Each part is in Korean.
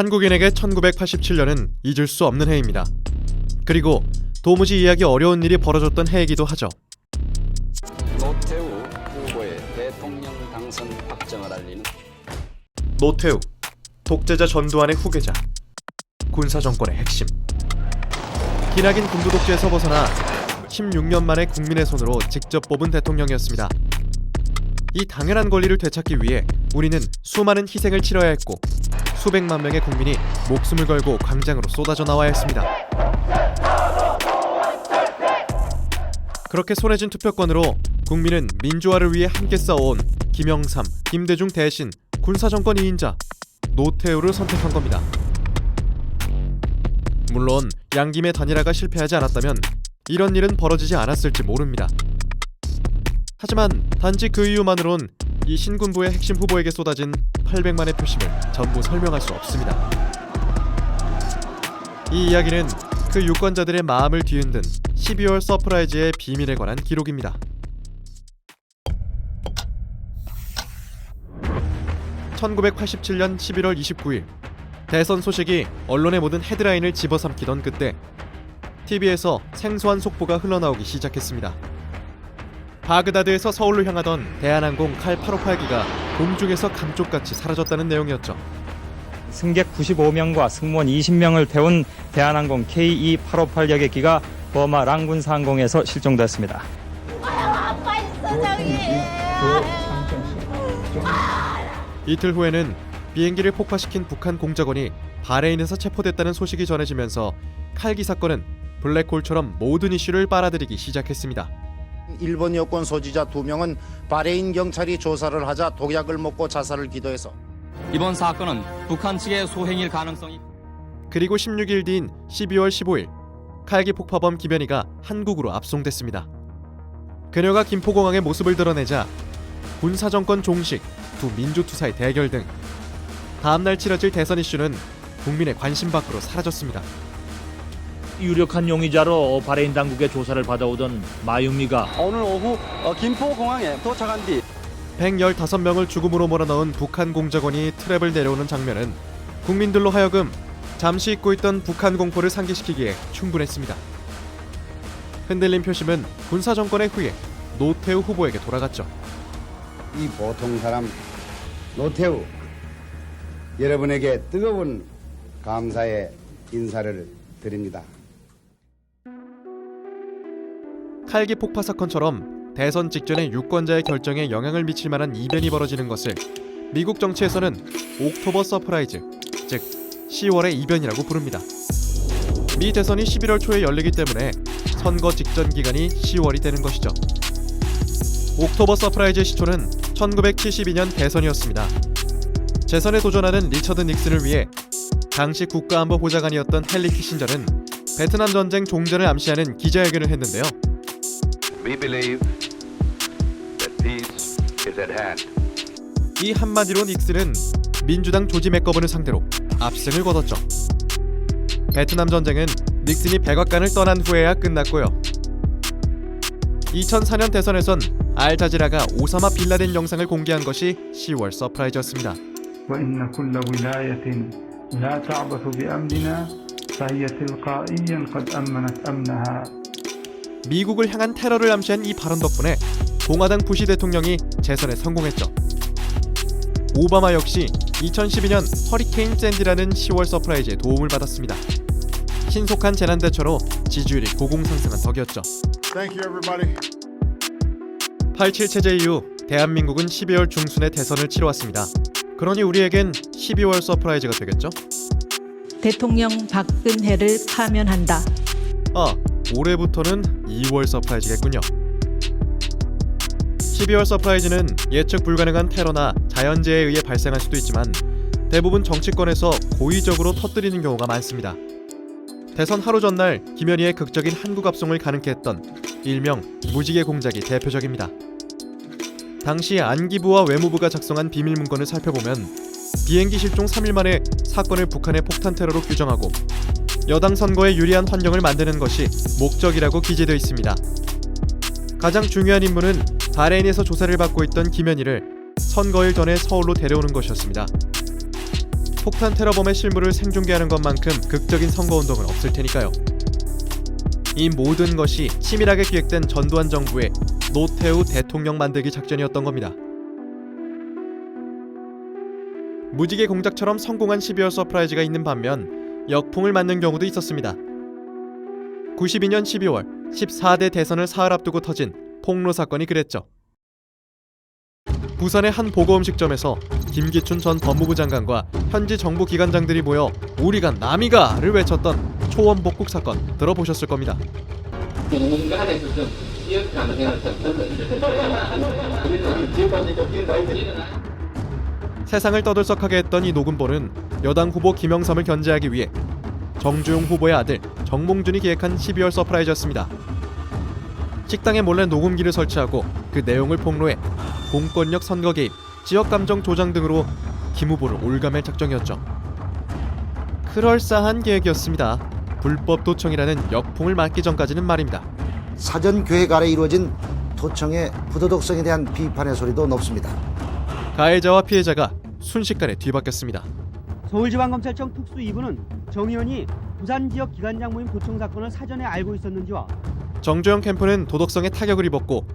한국인에게 1987년은 잊을 수 없는 해입니다. 그리고 도무지 이해하기 어려운 일이 벌어졌던 해이기도 하죠. 노태우 후보의 대통령 당선 확정을 알리는 노태우, 독재자 전두환의 후계자, 군사 정권의 핵심. 기나긴 군부 독재에서 벗어나 16년 만에 국민의 손으로 직접 뽑은 대통령이었습니다. 이 당연한 권리를 되찾기 위해 우리는 수많은 희생을 치러야 했고 수백만 명의 국민이 목숨을 걸고 광장으로 쏟아져 나와야 했습니다. 그렇게 손해진 투표권으로 국민은 민주화를 위해 함께 싸워온 김영삼, 김대중 대신 군사정권 2인자 노태우를 선택한 겁니다. 물론 양김의 단일화가 실패하지 않았다면 이런 일은 벌어지지 않았을지 모릅니다. 하지만 단지 그 이유만으론 이 신군부의 핵심 후보에게 쏟아진 800만의 표심을 전부 설명할 수 없습니다. 이 이야기는 그 유권자들의 마음을 뒤흔든 12월 서프라이즈의 비밀에 관한 기록입니다. 1987년 11월 29일 대선 소식이 언론의 모든 헤드라인을 집어삼키던 그때 TV에서 생소한 속보가 흘러나오기 시작했습니다. 바그다드에서 서울로 향하던 대한항공 칼 858기가 공중에서 감쪽같이 사라졌다는 내용이었죠. 승객 95명과 승무원 20명을 태운 대한항공 KE858여 기가 버마 랑군사 항공에서 실종됐습니다. 이틀 후에는 비행기를 폭파시킨 북한 공작원이 바레인에서 체포됐다는 소식이 전해지면서 칼기 사건은 블랙홀처럼 모든 이슈를 빨아들이기 시작했습니다. 일본 여권 소지자 두 명은 바레인 경찰이 조사를 하자 독약을 먹고 자살을 기도해서 이번 사건은 북한 측의 소행일 가능성이 그리고 16일 뒤인 12월 15일 칼기 폭파범 김현희가 한국으로 압송됐습니다. 그녀가 김포공항의 모습을 드러내자 군사정권 종식, 두 민주투사의 대결 등 다음날 치러질 대선 이슈는 국민의 관심 밖으로 사라졌습니다. 유력한 용의자로 바레인 당국의 조사를 받아오던 마윤미가 오늘 오후 어, 김포공항에 도착한 뒤 115명을 죽음으로 몰아넣은 북한 공작원이 트랩을 내려오는 장면은 국민들로 하여금 잠시 잊고 있던 북한 공포를 상기시키기에 충분했습니다. 흔들린 표심은 군사 정권의 후예 노태우 후보에게 돌아갔죠. 이 보통 사람 노태우 여러분에게 뜨거운 감사의 인사를 드립니다. 칼기 폭파 사건처럼 대선 직전에 유권자의 결정에 영향을 미칠 만한 이변이 벌어지는 것을 미국 정치에서는 옥토버 서프라이즈, 즉 10월의 이변이라고 부릅니다. 미 대선이 11월 초에 열리기 때문에 선거 직전 기간이 10월이 되는 것이죠. 옥토버 서프라이즈의 시초는 1972년 대선이었습니다. 재선에 도전하는 리처드 닉슨을 위해 당시 국가안보 보좌관이었던 헨리 키신저는 베트남 전쟁 종전을 암시하는 기자회견을 했는데요. We believe that peace is at hand. 이 한마디로 닉슨은 민주당 조지 맥거번을 상대로 압승을 거뒀죠. 베트남 전쟁은 닉슨이 백악관을 떠난 후에야 끝났고요. 2004년 대선에선 알자지라가 오사마 빌라덴 영상을 공개한 것이 10월 서프라이즈였습니다. 미국을 향한 테러를 암시한 이 발언 덕분에 공화당 부시 대통령이 재선에 성공했죠. 오바마 역시 2012년 허리케인 샌디라는 10월 서프라이즈에 도움을 받았습니다. 신속한 재난 대처로 지지율이 고공상승한 덕이었죠. 87 체제 이후 대한민국은 12월 중순에 대선을 치러왔습니다. 그러니 우리에겐 12월 서프라이즈가 되겠죠? 대통령 박근혜를 파면한다. 아, 올해부터는 2월 서프라이즈겠군요. 12월 서프라이즈는 예측 불가능한 테러나 자연재해에 의해 발생할 수도 있지만 대부분 정치권에서 고의적으로 터뜨리는 경우가 많습니다. 대선 하루 전날 김현희의 극적인 한국 압송을 가능케 했던 일명 무지개 공작이 대표적입니다. 당시 안기부와 외무부가 작성한 비밀 문건을 살펴보면 비행기 실종 3일 만에 사건을 북한의 폭탄 테러로 규정하고 여당 선거에 유리한 환경을 만드는 것이 목적이라고 기재되어 있습니다. 가장 중요한 임무는 바레인에서 조사를 받고 있던 김현희를 선거일 전에 서울로 데려오는 것이었습니다. 폭탄 테러범의 실물을 생중계하는 것만큼 극적인 선거운동은 없을 테니까요. 이 모든 것이 치밀하게 기획된 전두환 정부의 노태우 대통령 만들기 작전이었던 겁니다. 무지개 공작처럼 성공한 12월 서프라이즈가 있는 반면 역풍을 맞는 경우도 있었습니다. 92년 12월 14대 대선을 사흘 앞두고 터진 폭로 사건이 그랬죠. 부산의 한 보고음식점에서 김기춘 전 법무부 장관과 현지 정부 기관장들이 모여 우리가 남이가를 외쳤던 초원 복국 사건 들어보셨을 겁니다. 세상을 떠들썩하게 했던 이 녹음본은 여당 후보 김영삼을 견제하기 위해 정주용 후보의 아들 정몽준이 기획한 12월 서프라이즈였습니다. 식당에 몰래 녹음기를 설치하고 그 내용을 폭로해 공권력 선거 개입, 지역 감정 조장 등으로 김 후보를 올가맬 작정이었죠. 그럴싸한 계획이었습니다. 불법 도청이라는 역풍을 맞기 전까지는 말입니다. 사전 계획 아래 이루어진 도청의 부도덕성에 대한 비판의 소리도 높습니다. 가해자와 피해자가 순식간에 뒤바뀌었습니다. 서울지방검찰청 특수 2부는 정 의원이 부산 지역 기관장 모임 도청 사건을 사전에 알고 있었는지와 정조영 캠프는 도덕성에 타격을 입었고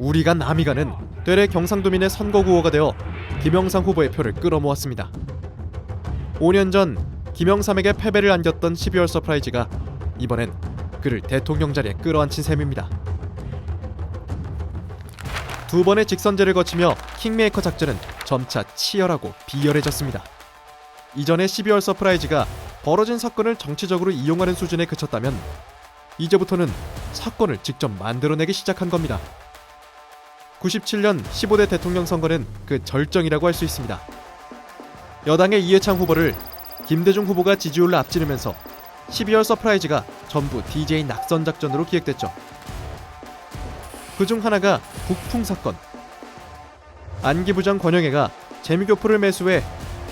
우리가 남이가는 되레 경상도민의 선거 구호가 되어 김영삼 후보의 표를 끌어모았습니다. 5년 전 김영삼에게 패배를 안겼던 12월 서프라이즈가 이번엔 그를 대통령 자리에 끌어안친 셈입니다. 두 번의 직선제를 거치며 킹메이커 작전은 점차 치열하고 비열해졌습니다. 이전의 12월 서프라이즈가 벌어진 사건을 정치적으로 이용하는 수준에 그쳤다면 이제부터는 사건을 직접 만들어내기 시작한 겁니다. 97년 15대 대통령 선거는 그 절정이라고 할 수 있습니다. 여당의 이해창 후보를 김대중 후보가 지지율로 앞지르면서 12월 서프라이즈가 전부 DJ 낙선 작전으로 기획됐죠. 그중 하나가 북풍 사건. 안기 부장 권영애가 재미교포를 매수해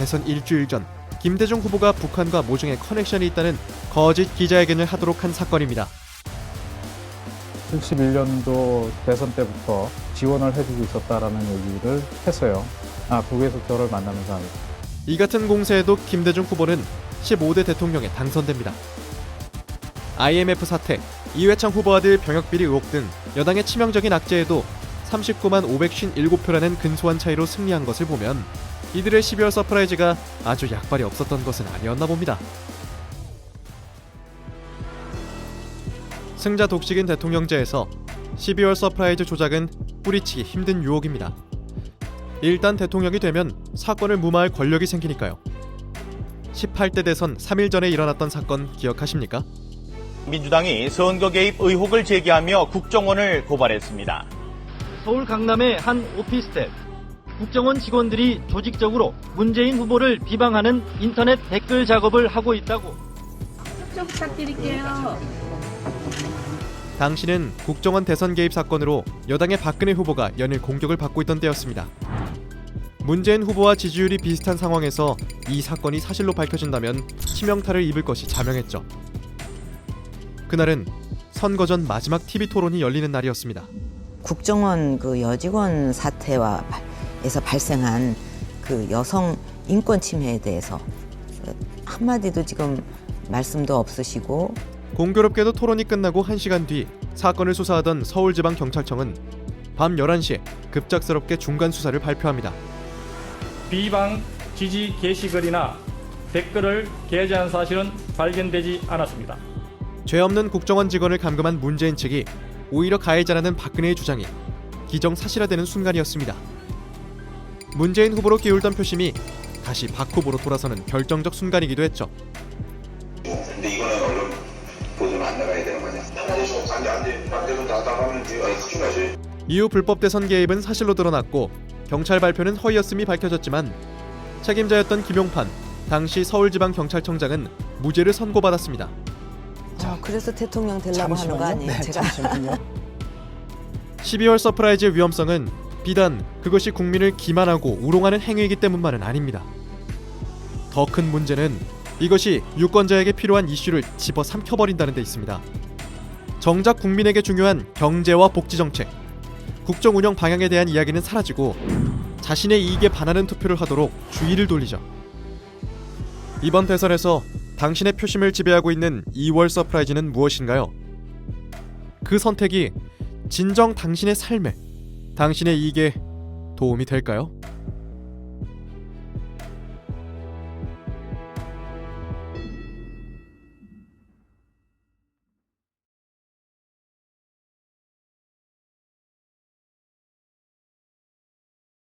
대선 일주일 전 김대중 후보가 북한과 모종의 커넥션이 있다는 거짓 기자회견을 하도록 한 사건입니다. 61년도 대선 때부터 지원을 해주고 있었다라는 얘기를 했어요. 아, 북에서 저를 만나면서 합니다. 이 같은 공세에도 김대중 후보는 15대 대통령에 당선됩니다. IMF 사태, 이회창 후보 아들 병역비리 의혹 등 여당의 치명적인 악재에도 39만 557표라는 근소한 차이로 승리한 것을 보면 이들의 12월 서프라이즈가 아주 약발이 없었던 것은 아니었나 봅니다. 승자 독식인 대통령제에서 12월 서프라이즈 조작은 뿌리치기 힘든 유혹입니다. 일단 대통령이 되면 사건을 무마할 권력이 생기니까요. 18대 대선 3일 전에 일어났던 사건 기억하십니까? 민주당이 선거 개입 의혹을 제기하며 국정원을 고발했습니다. 서울 강남의 한 오피스텔 국정원 직원들이 조직적으로 문재인 후보를 비방하는 인터넷 댓글 작업을 하고 있다고 좀 부탁드릴게요. 당시는 국정원 대선 개입 사건으로 여당의 박근혜 후보가 연일 공격을 받고 있던 때였습니다. 문재인 후보와 지지율이 비슷한 상황에서 이 사건이 사실로 밝혀진다면 치명타를 입을 것이 자명했죠. 그날은 선거 전 마지막 TV 토론이 열리는 날이었습니다. 국정원 그 여직원 사태와 발- 에서 발생한 그 여성 인권 침해에 대해서 한마디도 지금 말씀도 없으시고 공교롭게도 토론이 끝나고 1시간 뒤 사건을 수사하던 서울지방경찰청은 밤 11시에 급작스럽게 중간 수사를 발표합니다. 비방 지지 게시글이나 댓글을 게재한 사실은 발견되지 않았습니다. 죄 없는 국정원 직원을 감금한 문재인 측이 오히려 가해자라는 박근혜의 주장이 기정사실화되는 순간이었습니다. 문재인 후보로 기울던 표심이 다시 박 후보로 돌아서는 결정적 순간이기도 했죠. 근데 이거는 얼른 보도는 안 나가야 되는 거냐? 이후 불법 대선 개입은 사실로 드러났고 경찰 발표는 허위였음이 밝혀졌지만 책임자였던 김용판 당시 서울지방경찰청장은 무죄를 선고받았습니다. 아, 그래서 대통령 되려고 하는 거 아니에요? 제가 12월 서프라이즈의 위험성은 비단 그것이 국민을 기만하고 우롱하는 행위이기 때문만은 아닙니다. 더 큰 문제는 이것이 유권자에게 필요한 이슈를 집어삼켜버린다는 데 있습니다. 정작 국민에게 중요한 경제와 복지 정책, 국정 운영 방향에 대한 이야기는 사라지고 자신의 이익에 반하는 투표를 하도록 주의를 돌리죠. 이번 대선에서 당신의 표심을 지배하고 있는 2월 서프라이즈는 무엇인가요? 그 선택이 진정 당신의 삶에 당신의 이익에 도움이 될까요?